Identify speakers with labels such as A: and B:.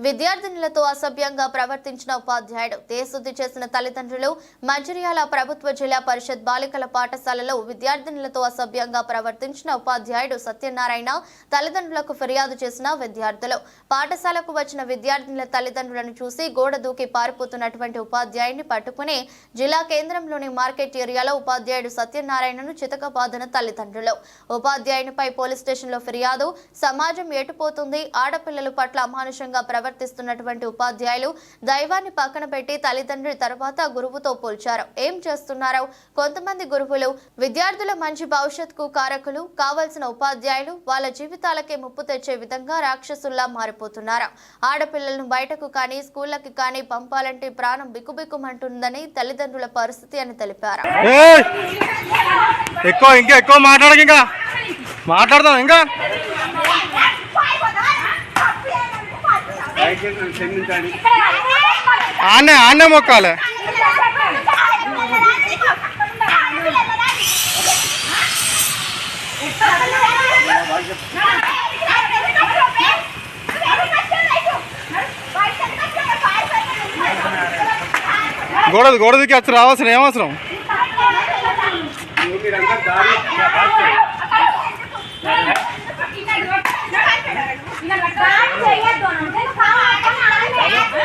A: విద్యార్థినులతో అసభ్యంగా ప్రవర్తించిన ఉపాధ్యాయుడు దేశుద్ది చేసిన తల్లిదండ్రులు మంచిర్యాల ప్రభుత్వ జిల్లా పరిషత్ బాలికల పాఠశాలలో విద్యార్థినులతో అసభ్యంగా ప్రవర్తించిన ఉపాధ్యాయుడు సత్యనారాయణ తల్లిదండ్రులకు ఫిర్యాదు చేసిన విద్యార్థులు. పాఠశాలకు వచ్చిన విద్యార్థినుల తల్లిదండ్రులను చూసి గోడ దూకి పారిపోతున్నటువంటి ఉపాధ్యాయుడిని పట్టుకుని జిల్లా కేంద్రంలోని మార్కెట్ ఏరియాలో ఉపాధ్యాయుడు సత్యనారాయణను చితకబాదిన తల్లిదండ్రులు. ఉపాధ్యాయునిపై పోలీస్ స్టేషన్లో ఫిర్యాదు సమాజం ఎటుపోతుంది ఆడపిల్లల పట్ల అమానుషంగా ప్రవర్తిస్తున్నటువంటి ఉపాధ్యాయులు దైవాన్ని పక్కన పెట్టి తల్లిదండ్రుల తర్వాత గురువుతో పోల్చారు. ఏం చేస్తున్నారో? కొంతమంది గురువులు విద్యార్థుల మంచి భవిష్యత్తుకు కారకులు కావలసిన ఉపాధ్యాయులు వాళ్ళ జీవితాలకే ముప్పు తెచ్చే విధంగా రాక్షసుల్లా మారిపోతున్నారు. ఆడపిల్లలను బయటకు కానీ స్కూళ్ళకి కానీ పంపాలంటే ప్రాణం బిక్కుబిక్కుమంటుందని తల్లిదండ్రుల పరిస్థితి అని తెలిపారు.
B: ఎక్కువ ఇంకా ఎక్కువ మాట్లాడక ఇంకా. మాట్లాడదాం ఇంకా. ఆన్నే ఆన్నే మొక్కాలి. గోడ గోడ దిక్కి వచ్చి రావాల్సిన ఏమవసరం